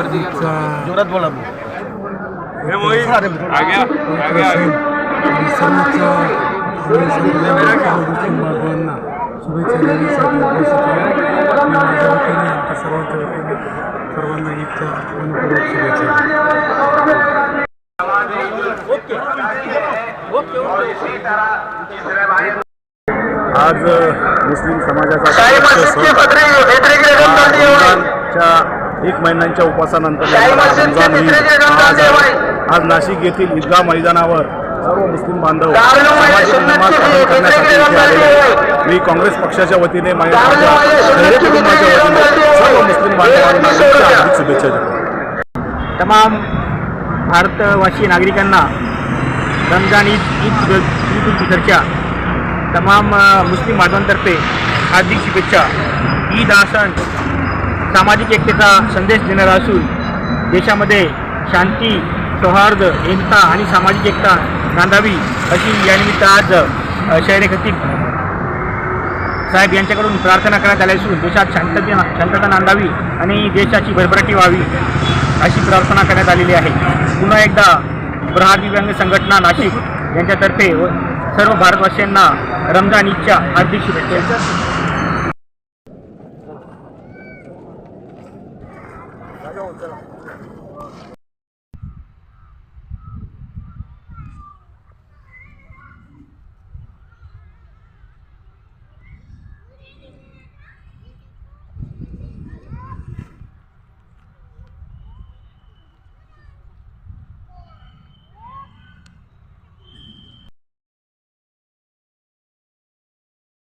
जोरात बोला बांधवांना शुभेच्छा देण्यासाठी उपस्थित आहे मी माझ्या वतीने आमच्या सर्वांच्या वतीने सर्वांना ईदच्या मनपूर्वक शुभेच्छा आज मुस्लिम समाजाचा एक महिन्यांच्या उपासानंतर रमजान ईद. आज आहे. आज नाशिक येथील ईदगाह मैदानावर सर्व मुस्लिम बांधव सामाजिक नमाज अदा करण्यासाठी इथे आलेले आहेत. मी काँग्रेस पक्षाच्या वतीने माझ्या माझ्या खैरे कुटुंबाच्या वतीने सर्व मुस्लिम बांधवांना हार्दिक शुभेच्छा देतो. तमाम भारतवासी नागरिकांना रमजान ईद ईद ईद उल फितरच्या तमाम मुस्लिम बांधवांतर्फे हार्दिक शुभेच्छा. ईद हा सण सामाजिक एकतेचा संदेश देणारा असून देशामध्ये शांती सौहार्द एकता आणि सामाजिक एकता नांदावी अशी यानिमित्त आज शहरे खतीब साहेब यांच्याकडून प्रार्थना करण्यात आली असून देशात शांतते शांतता नांदावी आणि देशाची भरभराटी व्हावी अशी प्रार्थना करण्यात आलेली आहे. पुन्हा एकदा प्रहार दिव्यांग संघटना नाशिक यांच्यातर्फे व सर्व भारतवासियांना रमजान ईदच्या हार्दिक शुभेच्छा. 哎呦，了。